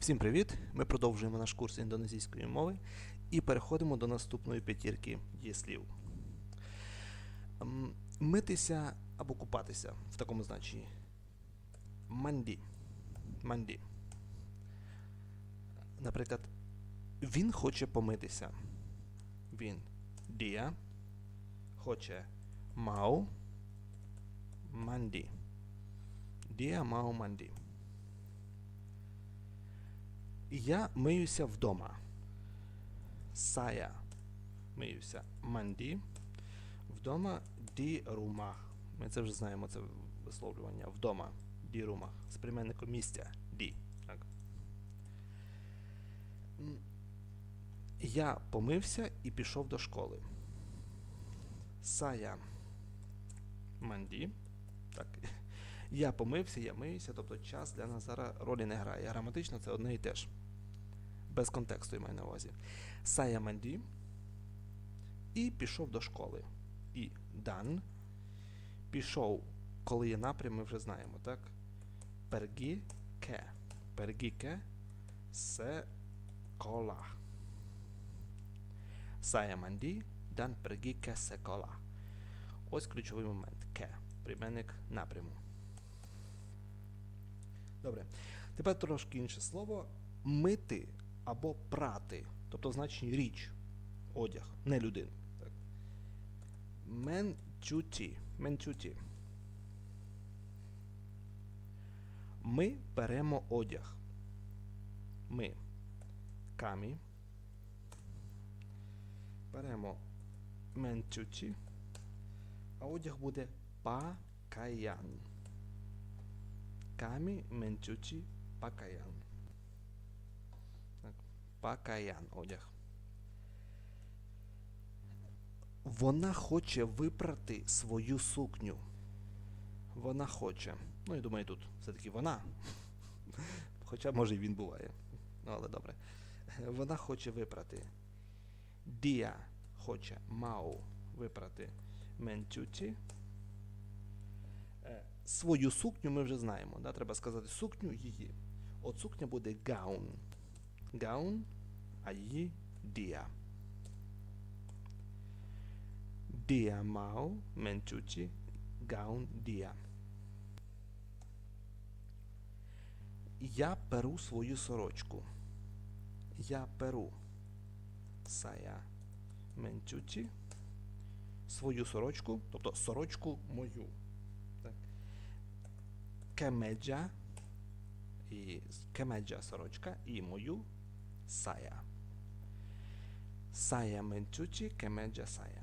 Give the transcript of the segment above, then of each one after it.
Всім привіт! Ми продовжуємо наш курс індонезійської мови і переходимо до наступної п'ятірки дієслів. Митися або купатися в такому значенні. Манді. Манді. Наприклад, він хоче помитися. Він дія хоче мау манді. Дія мау манді. Я миюся вдома. Сая. Миюся. Манді. Вдома ді рума. Ми це вже знаємо, це висловлювання. Вдома. Ді рума. З прийменником місця. Ді. Так. Я помився і пішов до школи. Сая. Манді. Так. Я помився, я миюся, тобто час для нас зараз ролі не грає. Граматично це одне і те ж. Без контексту я маю на увазі. Сая манді. І пішов до школи. І дан. Пішов, коли є напрям, ми вже знаємо, так? Пергі ке. Пергі ке се кола. Сая манді, дан пергі ке се кола. Ось ключовий момент. Ке. Прийменник напряму. Добре. Тепер трошки інше слово. Мити або прати. Тобто значення річ, одяг, не людина. Менчуті. Менчуті. Ми беремо одяг. Ми. Камі. Беремо менчуті. А одяг буде пакаян. Камі менчучі пакаян. Пакаян одяг. Вона хоче випрати свою сукню. Вона хоче. Ну, я думаю, тут все-таки вона. Хоча, може, і він буває. Ну, але добре. Вона хоче випрати. Дія хоче мау випрати менчуті. Свою сукню ми вже знаємо. Да? Треба сказати сукню її. От сукня буде гаун. Гаун, а її дія. Дія мау, менчучі, гаун дія. Я перу свою сорочку. Я перу. Сая менчучі. Свою сорочку, тобто сорочку мою. Так. Кемеджа і кемеджа сорочка і мою сая. Сая менчучі, кемеджа сая.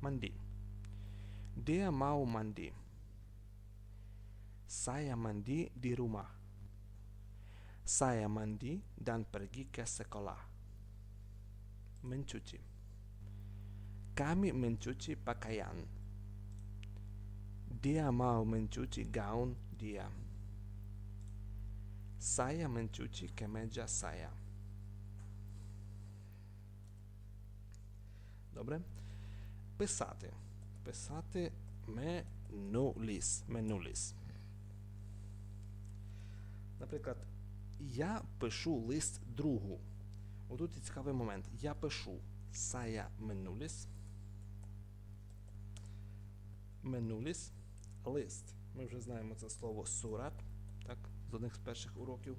Манді. Dia mau mandi. Saya mandi di rumah. Saya mandi dan pergi ke sekolah. Mencuci. Kami mencuci pakaian. Dia mau mencuci gaun dia. Saya mencuci kemeja saya. Добре? Писати. Писати менуліс. Менуліс. Наприклад, я пишу лист другу. Отут і цікавий момент. Я пишу saya menulis. Menulis. Лист. Ми вже знаємо це слово сурат, так, з одних з перших уроків.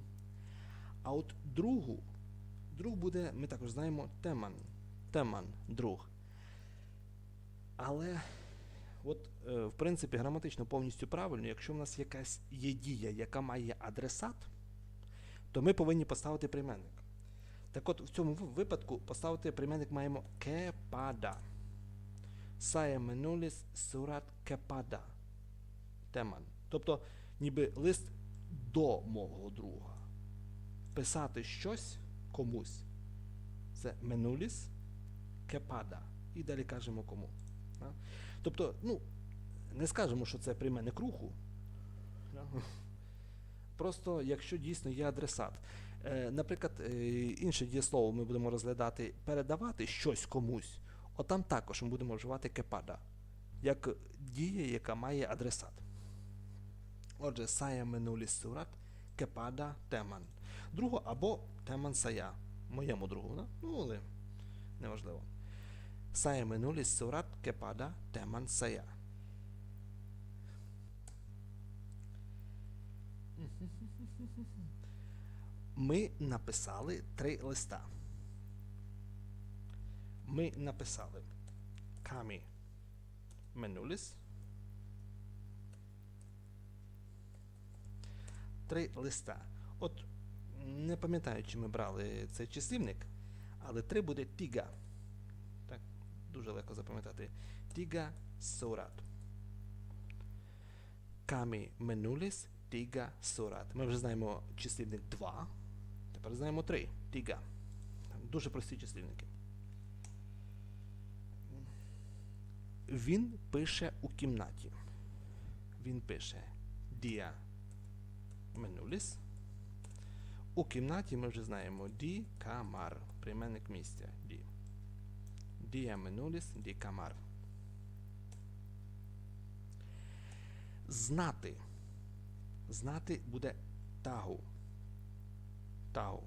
А от другу, друг буде, ми також знаємо, теман. Теман, друг. Але, от, е, в принципі, граматично повністю правильно, якщо в нас якась є дія, яка має адресат, то ми повинні поставити прийменник. Так от, в цьому випадку поставити прийменник маємо кепада. Menulis surat kepada. Теман. Тобто, ніби лист до мого друга. Писати щось комусь. Це menulis kepada. І далі кажемо кому. Тобто, ну, не скажемо, що це прийменник руху. Просто якщо дійсно є адресат. Е, наприклад, е, інше дієслово ми будемо розглядати передавати щось комусь, отам також ми будемо вживати кепада, як дія, яка має адресат. Отже, saya menulis surat кепада теман. Другу або теман сая. Моєму другу, да? ну але неважливо. Saya menulis surat kepada teman saya. Ми написали три листа. Ми написали Kami menulis. Три листа. От не пам'ятаю, чи ми брали цей числівник, але три буде тіга. Так, дуже легко запам'ятати. Тіга сурат. Камі менуліс, тіга сурат. Ми вже знаємо числівник 2. Тепер знаємо 3. Тіга. Дуже прості числівники. Він пише у кімнаті. Він пише Дія менуліс. У кімнаті ми вже знаємо ді камар. Прийменник місця. Ді. Дія менуліс, ді камар. Знати. Знати буде тагу. Тагу.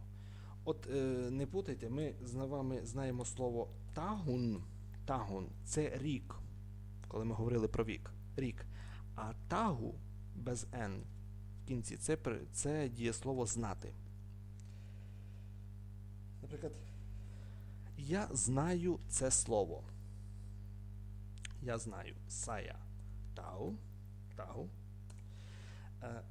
От е, не путайте, ми з вами знаємо слово тагун. Тагун це рік, коли ми говорили про вік. Рік. А тагу без Н кінці це, це дієслово знати. Наприклад, я знаю це слово. Я знаю сая тау. тау. Е,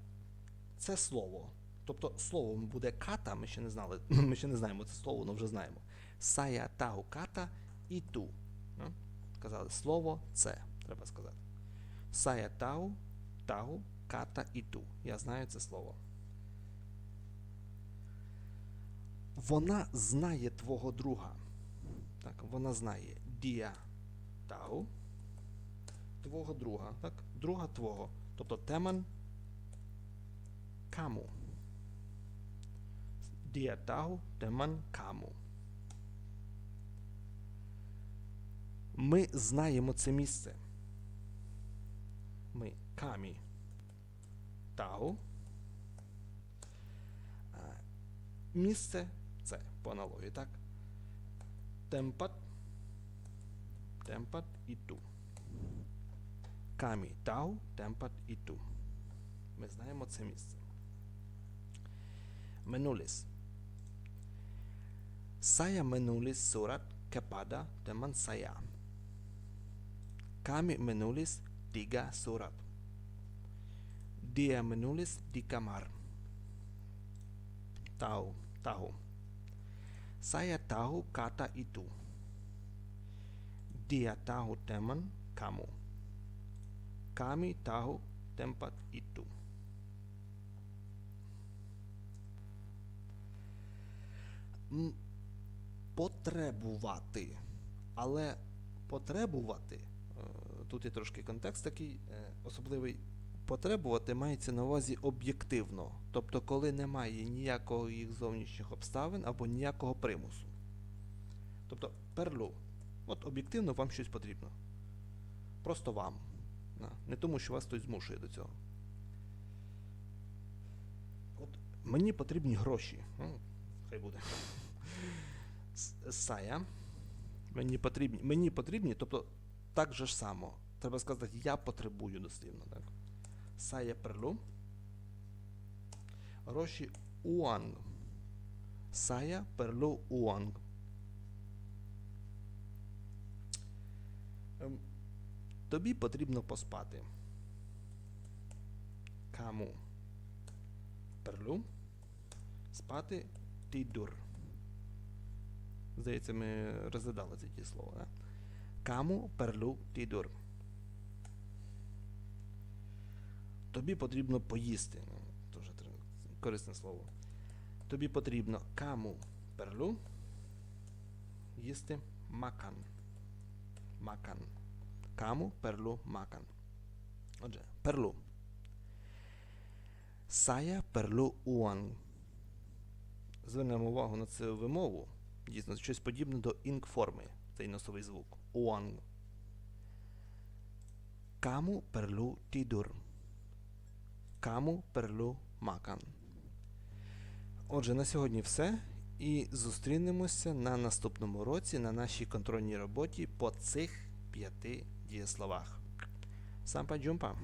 Це слово. Тобто словом буде ката, ми ще не знали, ми ще не знаємо це слово, але вже знаємо. Сая тау ката і ту. Ну, Сказали слово це, треба сказати. Сая тау, тау, ката і ту. Я знаю це слово. Вона знає твого друга. Так, вона знає дія тау, твого друга, так? Друга твого. Тобто теман каму. Дія тау, теман каму. Ми знаємо це місце. Ми камі тау. А, Місце це по аналогії, так? Темпат. Темпат і ту. Камі тау, темпат і ту. Ми знаємо це місце. Menulis. Saya menulis surat kepada teman saya. Kami menulis tiga surat. Dia menulis di kamar. Tahu, tahu. Saya tahu kata itu. Dia tahu teman kamu. Kami tahu tempat itu. Потребувати. Але потребувати, е, тут є трошки контекст такий е, особливий. Потребувати мається на увазі об'єктивно, тобто коли немає ніякого їх зовнішніх обставин або ніякого примусу. Тобто перлу. От об'єктивно вам щось потрібно. Просто вам. Не тому, що вас хтось змушує до цього. От мені потрібні гроші. Ну, хай буде. Сая. Мені потрібні, мені потрібні, тобто так же ж само. Треба сказати, я потребую дослівно. Так? Сая перлу. Гроші уанг. Сая перлу уанг. Ем, Тобі потрібно поспати. Каму. Перлу. Спати тидур. Здається, ми розглядали це ті слова. Да? Перлу тидур. Тобі потрібно поїсти. Ну, Дуже корисне слово. Тобі потрібно каму перлу. Їсти макан. Макан. Каму перлу макан. Отже, перлу. Сая перлу уан. Звернемо увагу на цю вимову. Дійсно, щось подібне до інк-форми, цей носовий звук. Уан. Каму перлу тідур. Каму Перлю макан. Отже, на сьогодні все. І зустрінемося на наступному році на нашій контрольній роботі по цих п'яти дієсловах. Сампа джумпа!